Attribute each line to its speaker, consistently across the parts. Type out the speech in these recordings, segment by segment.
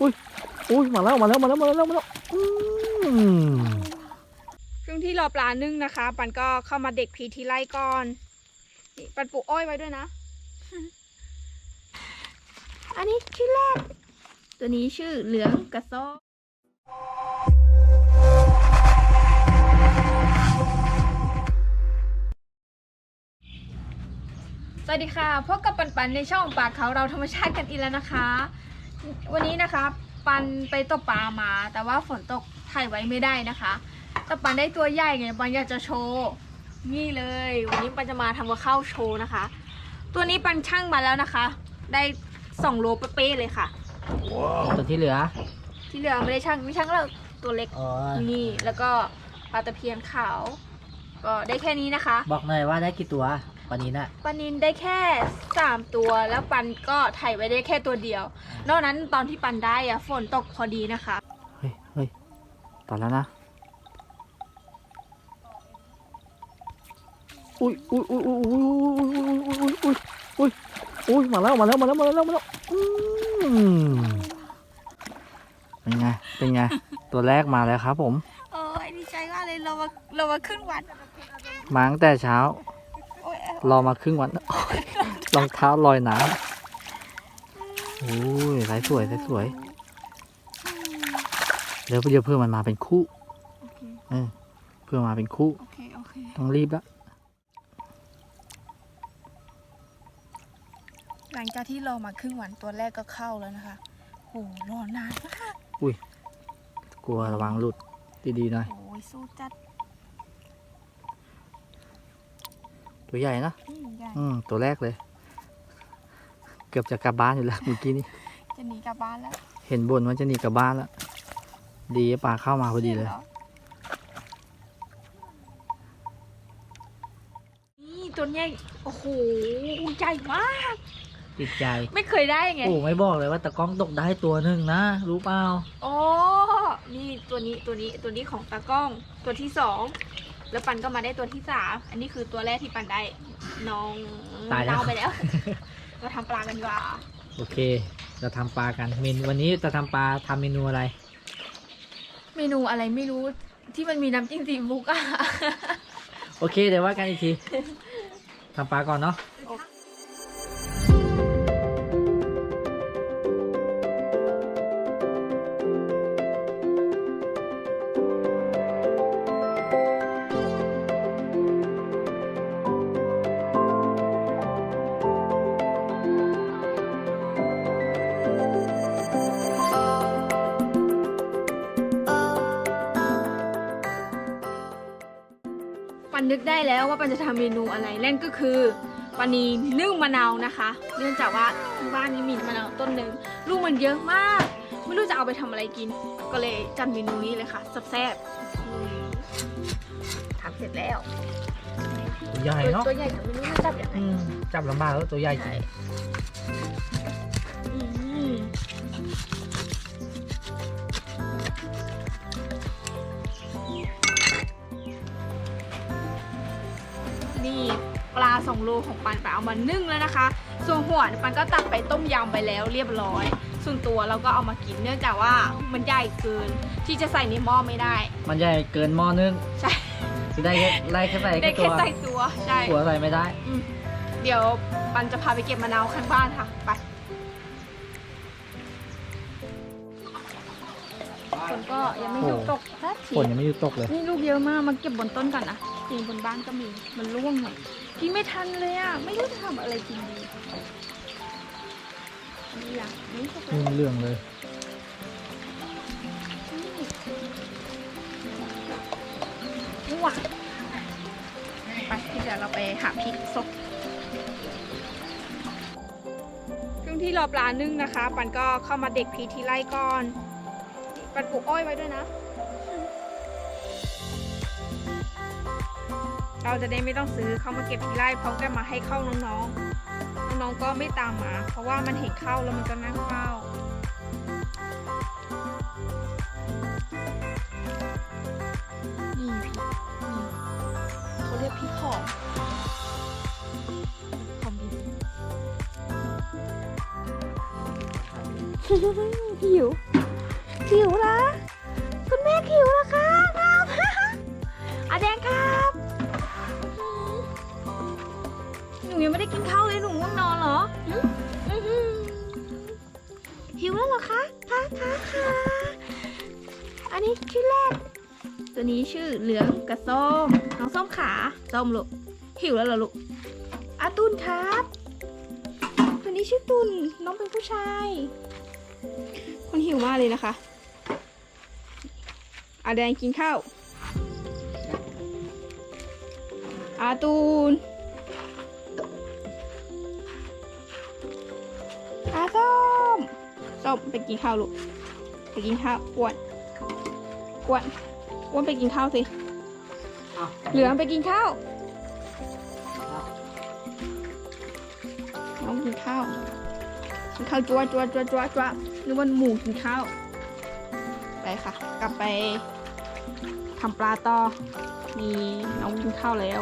Speaker 1: อุ้ยอุ้ยมาแล้วมาแล้วมาแล้วมาแล้วมาแล้วอืม
Speaker 2: ช่วงที่รอปลานึ่งนะคะ ปันก็เข้ามาเด็กพีทีไล่ก่อนปันปลูกอ้อยไว้ด้วยนะ อันนี้ชื่อแรก ตัวนี้ชื่อเหลืองกระซ้อสวัสดีค่ะพบกับปันปันในช่องปากเขาเราธรรมชาติกันอีกแล้วนะคะ วันนี้นะคะ ปันไปตกปลามา แต่ว่าฝนตกถ่ายไว้ไม่ได้นะคะแต่ปันได้ตัวใหญ่ไงปันอยากจะโชว์นี่เลย วันนี้ปันจะมาทำกับข้าวโชว์นะคะ ตัวนี้ปันช่างมาแล้วนะคะ ได้สองโลเป๊ะๆเลยค่ะ
Speaker 1: ตัวที่เหลือ
Speaker 2: ที่เหลือไม่ได้ช่างไม่ช่างแล้วตัวเล็ก
Speaker 1: อ๋อ
Speaker 2: นี่แล้วก็ปลาตะเพียนขาว ก็ได้แค่นี้นะคะ
Speaker 1: บอกหน่อยว่าได้กี่ตัว วันนี้น่ะ
Speaker 2: ปันนินได้แค่สามตัวแล้วปันก็ถ่ายไว้ได้แค่ตัวเดียว นอกนั้นตอนที่ปันได้อะฝนตกพอดีนะคะ
Speaker 1: เฮ้ยเฮ้ยต่อแล้วนะอุ้ยอุ้ยอุ้ยอุ้ยอุ้ยอุ้ยอุ้ยอุ้ยอุ้ยอุ้ยมาแล้วมาแล้วมาแล้วมาแล้วมาแล้วอืมเป็นไงเป็นไงตัวแรกมาแล้วครับผม
Speaker 2: โอ้ยดีใจมากเลยเรามาเรามาขึ้นวัน
Speaker 1: มาตั้งแต่เช้า
Speaker 2: โอ้ย
Speaker 1: รอมาครึ่งวันรองเท้าลอยน้ำโอ้ยสายสวยสายสวย เดี๋ยวเดี๋ยวเพื่อมันมาเป็นคู่
Speaker 2: โอเค
Speaker 1: เออเพื่อมาเป็นคู่
Speaker 2: โอเคโอเค
Speaker 1: ต้องรีบแล้ว
Speaker 2: หลังจากที่รอมาครึ่งวันตัวแรกก็เข้าแล้วนะคะโหรอนานมาก
Speaker 1: กลัวระวังหลุดดีๆหน่อย
Speaker 2: โอ้ยสู้จัด
Speaker 1: ตัวใหญ่นะ
Speaker 2: อืมใหญ่
Speaker 1: อืมตัวแรกเลย เกือบจะกลับบ้านอยู่แล้วเมื่อกี้นี้
Speaker 2: จะหนีกลับบ้านแล้ว
Speaker 1: เห็นบนว่าจะหนีกลับบ้านแล้ว ดีปลาเข้ามาพอดีเลย
Speaker 2: หรอนี่ตัวใหญ่โอ้โหใหญ่มาก
Speaker 1: ติดใจ
Speaker 2: ไม่เคยได้ไง
Speaker 1: โอ้ไม่บอกเลยว่าตะกล้องตกได้ตัวหนึ่งนะ รู้เปล่า
Speaker 2: โอ้ นี่ตัวนี้ตัวนี้ตัวนี้ของตากล้องตัวที่สอง แล้วปันก็มาได้ตัวที่สามอันนี้คือตัวแรกที่ปันได้น้อง
Speaker 1: ตายแล้ว
Speaker 2: เน่ไปแล้ว เราทำปลากันดีกว่า
Speaker 1: โอเค เราทำปลากันเมนูวันนี้จะทำปลาทำเมนูอะไร
Speaker 2: เมนูอะไรไม่รู้ที่มันมีน้ำจิ้มซีฟู้ดอะ
Speaker 1: โอเค เดี๋ยวว่ากันอีกทีทำปลาก่อนเนาะ
Speaker 2: ปันนึ กได้แล้วว่าปันจะทำเมนูอะไรนั่นก็คือปันนีนึ่งมะนาวนะคะ เนื่องจากว่าที่บ้านนี้มีมะนาวต้นหนึ่งลูกมันเยอะมาก ไม่รู้จะเอาไปทำอะไรกิน ก็เลยจัดเมนูนี้เลยค่ะแซ่บๆอืมทำเสร็จแล้ว
Speaker 1: ตัวใหญ่เนาะ
Speaker 2: ตัวใหญ่แต่ไม่รู้จะจับยังไง
Speaker 1: อืมจับลำบากแล้วตัวใหญ่จริง
Speaker 2: นี่ปลาสองโลของปันไปเอามานึ่งแล้วนะคะ ส่วนหัวเนี่ยปันก็ตักไปต้มยำไปแล้วเรียบร้อย ส่วนตัวเราก็เอามากินเนื่องจากว่ามันใหญ่เกินที่จะใส่ในหม้อไม่ได้
Speaker 1: มันใหญ่เกินหม้อนึง
Speaker 2: ใช่
Speaker 1: จะได้แค่ไล่แค่ใส่
Speaker 2: ได้
Speaker 1: แค่
Speaker 2: แค่
Speaker 1: ตัว
Speaker 2: ใส่ตัวใช่
Speaker 1: หัวใส่ไม่ได้
Speaker 2: อืมเดี๋ยวปันจะพาไปเก็บมะนาวข้างบ้านค่ะไปฝนก็ยังไม่หยุดตกสักที
Speaker 1: ฝนยังไม่หยุดตกเลย
Speaker 2: นี่ลูกเยอะมากมาเก็บบนต้นก่อนนะ จริงบนบ้านก็มี มันร่วงหมดกินไม่ทันเลยอะ ไม่รู้จะทำอะไรกินดีนี่อย่างนี้ก็เป็น
Speaker 1: นุ่งเรื่องเลย
Speaker 2: นี่หวานไปที่เดี๋ยวเราไปหาพริกสดช่วงที่รอปลานึ่งนะคะ ปันก็เข้ามาเด็กพริกที่ไร่ก่อน ปันปลูกอ้อยไว้ด้วยนะ เราจะได้ไม่ต้องซื้อเขามาเก็บที่ไร่พร้อมกันมาให้เข้าน้องๆ น้องๆก็ไม่ตามมา เพราะว่ามันเห็นเข้าแล้วมันก็นั่งเฝ้านี่พี่นี่เขาเรียกพี่หอมหอมดีหิวหิวและ ยังไม่ได้กินข้าวเลยหนูง่วงนอนเหรอหึอื้อหือหิวแล้วเหรอคะคะคะคะอันนี้ชื่อแรก ตัวนี้ชื่อเหลืองกับส้มน้องส้มขาส้มลูกหิวแล้วเหรอลูกอาตุนครับ ตัวนี้ชื่อตุนน้องเป็นผู้ชาย คนหิวมากเลยนะคะอาแดงกินข้าวอาตูน ส้มไปกินข้าวลูกไปกินข้าวอ้วนอ้วนอ้วนไปกินข้าวสิ
Speaker 1: อ้าว
Speaker 2: เหลืองไปกินข้าวน้องกินข้าวกินข้าวจัวจัวจัวจัวจัวนึกว่าหมูกินข้าวไปค่ะ กลับไปทำปลาต่อมีน้องกินข้าวแล้ว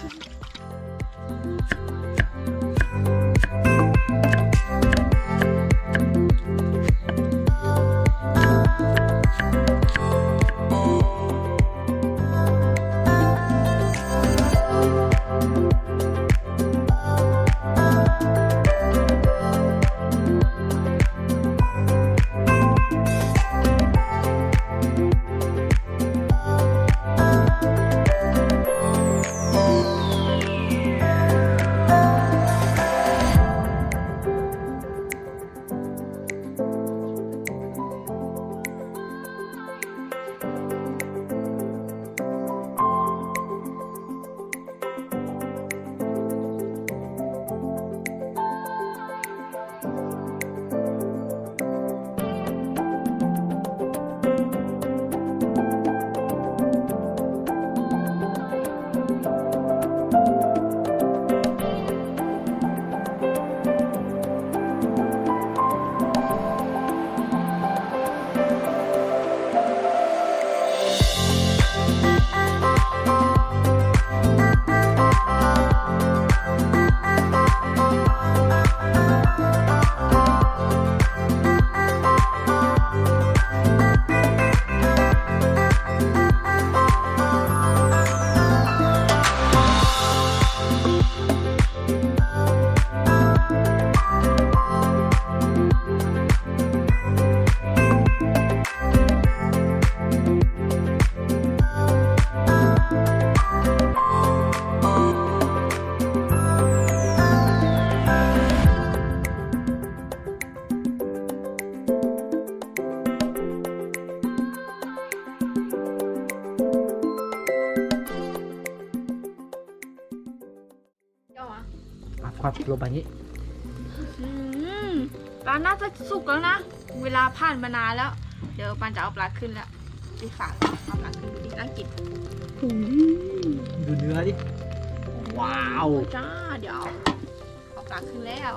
Speaker 1: Thank you. ควับลงไปนี้
Speaker 2: อืมปลาน่าจะสุกแล้วนะ เวลาผ่านมานานแล้ว เดี๋ยวปันจะเอาปลาขึ้นแล้วดีฝากเอาปลาขึ้นดูดิน่ากิน
Speaker 1: ดูเนื้อดิ ว้าว
Speaker 2: จ้า เดี๋ยวเอาปลาขึ้นแล้ว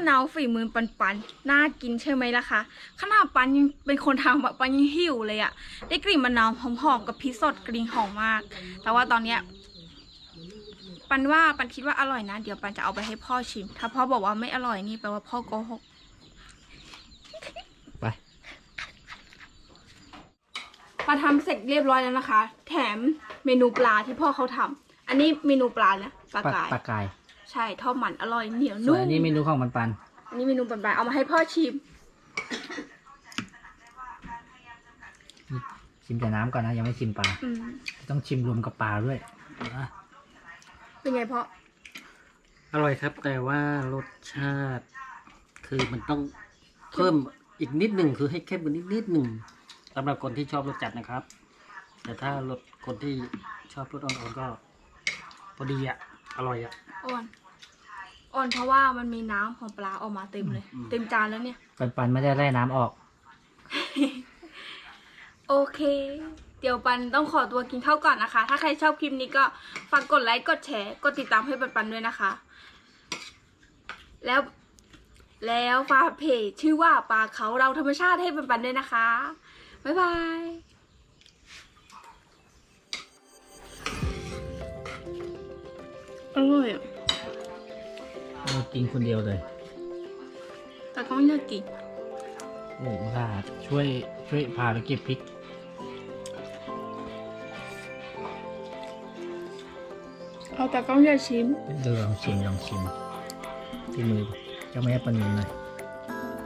Speaker 2: ะนาวฝีมือปันปันน่ากินใช่ไหมล่ะคะขนาดปันยังเป็นคนทำแบบปันยังหิวเลยอะได้กลิ่นมะนาวหอมๆกับพริกสดกลิ่นหอมมาก แต่ว่าตอนเนี้ยปันว่าปันคิดว่าอร่อยนะ เดี๋ยวปันจะเอาไปให้พ่อชิม ถ้าพ่อบอกว่าไม่อร่อยนี่แปลว่าพ่อโกหก
Speaker 1: ไป
Speaker 2: ปันทำเสร็จเรียบร้อยแล้วนะคะ แถมเมนูปลาที่พ่อเขาทำอันนี้เมนูปลานะปลากาย
Speaker 1: ปลากาย
Speaker 2: ใช่ทอดมันอร่อยเหนียว
Speaker 1: ส่ว
Speaker 2: นุ่
Speaker 1: น
Speaker 2: ม
Speaker 1: อันนี้เมนูของมันปัน
Speaker 2: อันนี้เมนูปันๆเอามาให้พ่อชิม
Speaker 1: ชิมแต่น้ำก่อนนะ ยังไม่ชิมปลา
Speaker 2: อืม
Speaker 1: ต้องชิมรวมกับปลาด้วยอะ
Speaker 2: เป็นไงพ่อ
Speaker 3: อร่อยครับ แต่ว่ารสชาติ คือมันต้องเพิ่มอีกนิดหนึ่งคือให้เข้มกว่านิดนิดหนึ่งสำหรับคนที่ชอบรสจัดนะครับ แต่ถ้ารสคนที่ชอบรสอ่อนๆก็พอดีอะ อร่อยอะ
Speaker 2: อ่อน อ่อนเพราะว่ามันมีน้ำของปลาออกมาเต็มเลย
Speaker 3: อืม
Speaker 2: เต็มจานแล้วเนี่ย
Speaker 1: ปันปันไม่ได้ไล่น้ำออก
Speaker 2: โอเค เดี๋ยวปันต้องขอตัวกินข้าวก่อนนะคะ ถ้าใครชอบคลิปนี้ก็ฝากกดไลค์ กดแชร์ กดติดตามให้ปันปันด้วยนะคะ แล้ว แล้วฝากเพจชื่อว่าปลาเขาเราธรรมชาติให้ปันปันด้วยนะคะ บ๊ายบายอร่อยอะ
Speaker 1: เรากินคนเดียวเลย
Speaker 2: แต่ก็ไม่น่ากิน
Speaker 1: โอ้โหค่ะช่วยช่วยพาไปเก็บพริก
Speaker 2: เอาแต่ก็อย่าชิม
Speaker 1: เดี๋ยวลองชิมลองชิมที่มือเจ้าแม่ปนินหน่อย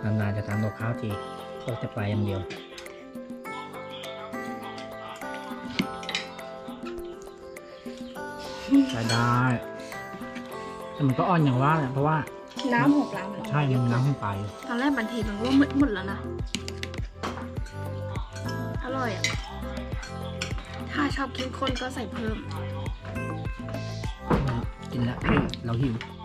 Speaker 1: นานๆจะทำกับข้าวทีก็จะไปอย่างเดียวใช้ได้ แต่มันก็อ่อนอย่างว่าแหละเพราะว่า
Speaker 2: น้ำของปลามัน
Speaker 1: ใช่มันน้ำขึ้นไป
Speaker 2: ตอนแรกบันทีมันว่าหมดหมดแล้วนะ อร่อยอะ ถ้าชอบเข้มข้นก็ใส่เพิ่ม
Speaker 1: กินแล้วเราหิว
Speaker 2: อ